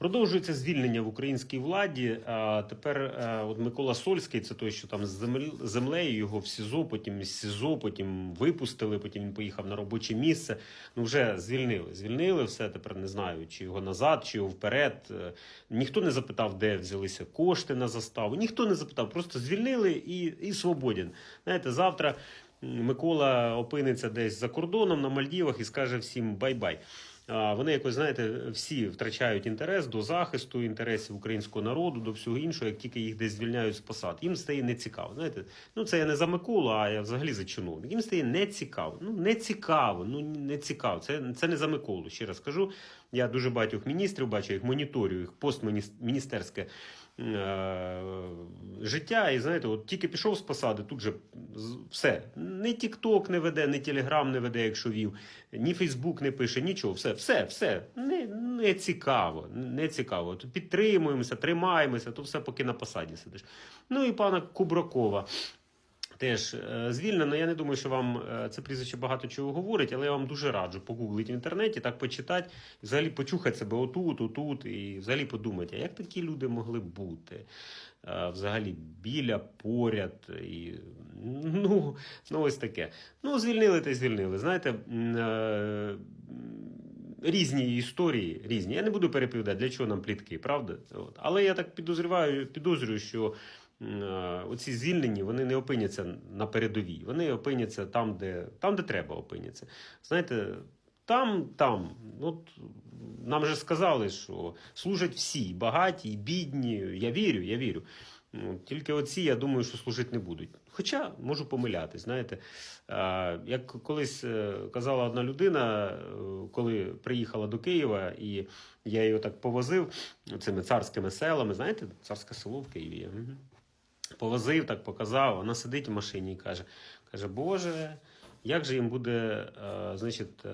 Продовжується звільнення в українській владі. А тепер е, от Микола Сольський, це той, що там з землею його в СІЗО, потім з СІЗО, потім випустили, потім він поїхав на робоче місце. Ну вже звільнили. Звільнили все. Тепер не знаю, чи його назад, чи його вперед. Е, Ніхто не запитав, де взялися кошти на заставу. Ніхто не запитав, просто звільнили і, і свободен. Знаєте, завтра. Микола опиниться десь за кордоном на Мальдівах і скаже всім бай-бай. Вони якось знаєте, всі втрачають інтерес до захисту інтересів українського народу, до всього іншого, як тільки їх десь звільняють з посад. Їм стає нецікаво. Знаєте, ну це я не за Миколу, а я взагалі за чиновник. Їм стає нецікаво. Ну не цікаво. Ну не цікаво. Це, це не за Миколу. Ще раз кажу. Я дуже багатьох міністрів бачу, їх моніторю, їх постміністерське е, життя. І знаєте, от тільки пішов з посади, тут же все. Ні Тікток не веде, ні Телеграм не веде, якщо вів, ні Фейсбук не пише, нічого. Все, все, все. Не, не цікаво. Не цікаво. Підтримуємося, тримаємося, то все поки на посаді сидиш. Ну і пана Кубракова. Теж е, звільнено. Я не думаю, що вам е, це прізвище багато чого говорить, але я вам дуже раджу погуглити в інтернеті, так почитати, взагалі почухати себе отут, отут, і взагалі подумати, а як такі люди могли бути? Е, Взагалі біля, поряд, і ну, ну ось таке. Ну, звільнили та звільнили. Знаєте, різні історії, різні. Я не буду переповідати, для чого нам плітки, правда? От. Але я так підозрюваю, підозрюю, що оці звільнені вони не опиняться на передовій. Вони опиняться там, де, там, де треба опиняться. Знаєте, там, там, от нам же сказали, що служать всі, багаті, і бідні. Я вірю, я вірю. Ну, Тільки оці, я думаю, що служити не будуть. Хоча можу помилятись, знаєте. Як колись е, казала одна людина, е, коли приїхала до Києва, і я її так повозив цими царськими селами, знаєте, царське село в Києві. Повозив, так показав. Вона сидить в машині і каже: каже, Боже, як же їм буде, е, значить, е,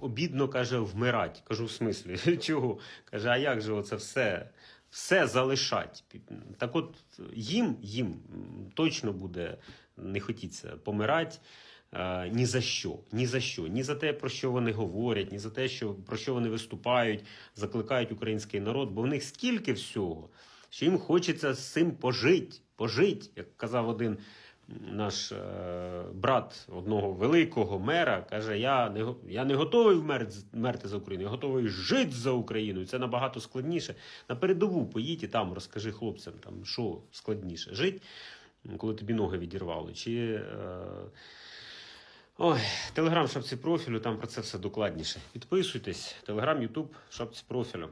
обідно каже, вмирати. Кажу, в смислі, чого? Каже, а як же оце все? Все залишать. Так от їм, їм точно буде не хотіться помирати. е, Ні за що, ні за що, ні за те, про що вони говорять, ні за те, що, про що вони виступають, закликають український народ, бо в них стільки всього, їм хочеться з цим пожити, пожити, як казав один наш е, брат одного великого мера, каже: Я не, я не готовий вмерти, за Україну, я готовий жити за Україну. Це набагато складніше. На передову поїдь і там розкажи хлопцям, там, що складніше жити, коли тобі ноги відірвали. Чи, е, Ой, телеграм шапці профілю, там про це все докладніше. Підписуйтесь, телеграм, Ютуб шапці профілю.